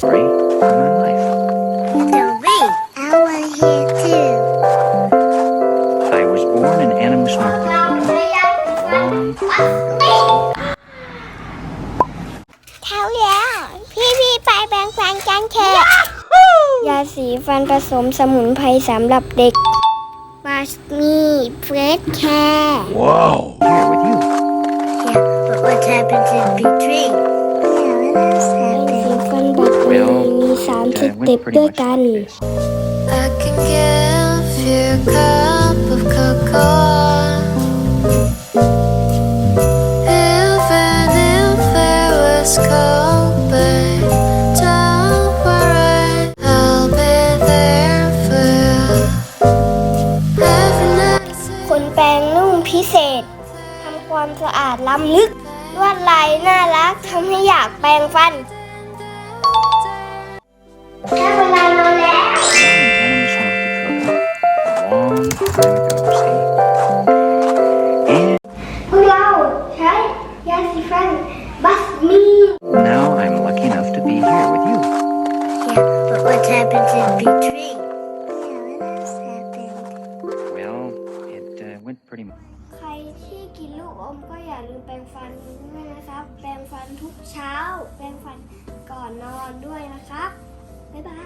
free from my life. The ring. I want to hear too. I was born in Animus, North Dakota. เท้าแล้วพี่พี่ไปแปรงฟันกันเถอะยาสีฟันผสมสมุนไพรสำหรับเด็กมาสนี่เฟรชแคร์ Wow here with you yeah but what happened to the tree yeah what else happened 30ด้วยกันความสะอาดล้ำลึกลวดลายน่ารักทำให้อยากแปรงฟัน What happened to e t w e e n ใครที่กินลูกอมก็อย่าลืมแปรงฟันด้วยนะครับแปรงฟันทุกเช้าแปรงฟันก่อนนอนด้วยนะครับบ๊ายบาย